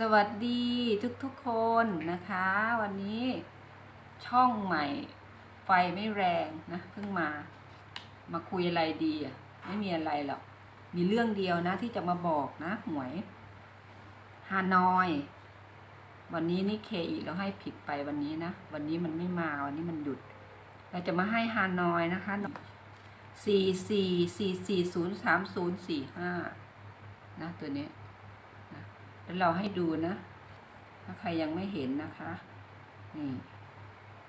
สวัสดีทุกๆคนนะคะ วันนี้ช่องใหม่ ไฟไม่แรงนะเพิ่งมา มาคุยอะไรดีอะไม่มีอะไรหรอก มีเรื่องเดียวนะที่จะมาบอกนะหวยฮานอย วันนี้นี่เคอีเราให้ผิดไปวันนี้นะ วันนี้มันไม่มาวันนี้มันหยุด เราจะมาให้ฮานอยนะคะสี่สี่สี่สี่ศูนย์สามศูนย์สี่ห้านะตัวนี้ แล้วเราให้ดูนะ ถ้าใครยังไม่เห็นนะคะ นี่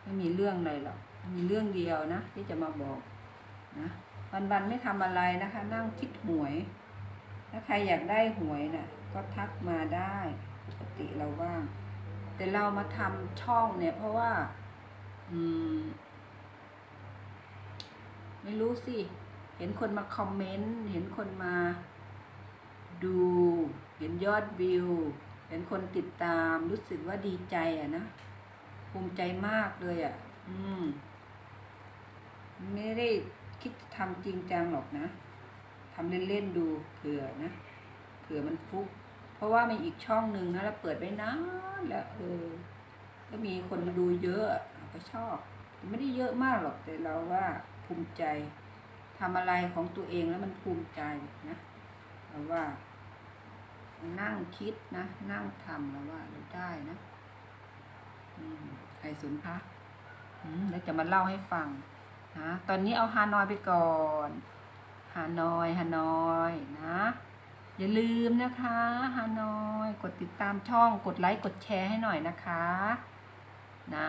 ไม่มีเรื่องอะไรหรอกมีเรื่องเดียวนะ ที่จะมาบอกนะวันๆไม่ทำอะไรนะคะ นั่งคิดหวย ถ้าใครอยากได้หวยนะ่ะ ก็ทักมาได้ปกติเราว่าง แต่เรามาทำช่องเนี่ย เพราะว่า อืม ไม่รู้สิ เห็นคนมาคอมเมนต์ เห็นคนมาดูเห็น ยอดวิว เห็นคนติดตามรู้สึกว่าดีใจอะนะ ภูมิใจมากเลยอะอืม ไม่ได้คิดจะทำจริงจังหรอกนะทำเล่นๆดูเผื่อนะเผื่อมันฟุก เพราะว่ามีอีกช่องหนึ่งนะเราเปิดไว้นานแล้วเออก็มีคนมาดูเยอะอะก็ชอบ ไม่ได้เยอะมากหรอกแต่เราว่าภูมิใจทำอะไรของตัวเองแล้วมันภูมิใจนะเราว่า นั่งคิดนะ นั่งทำแล้วว่าเราได้นะอืมใครสุนคะอืมแล้วจะมาเล่าให้ฟังนะตอนนี้เอาฮานอยไปก่อนฮานอยฮานอยนะ อย่าลืมนะคะฮานอย กดติดตามช่องกดไลค์กดแชร์ให้หน่อยนะคะ นะ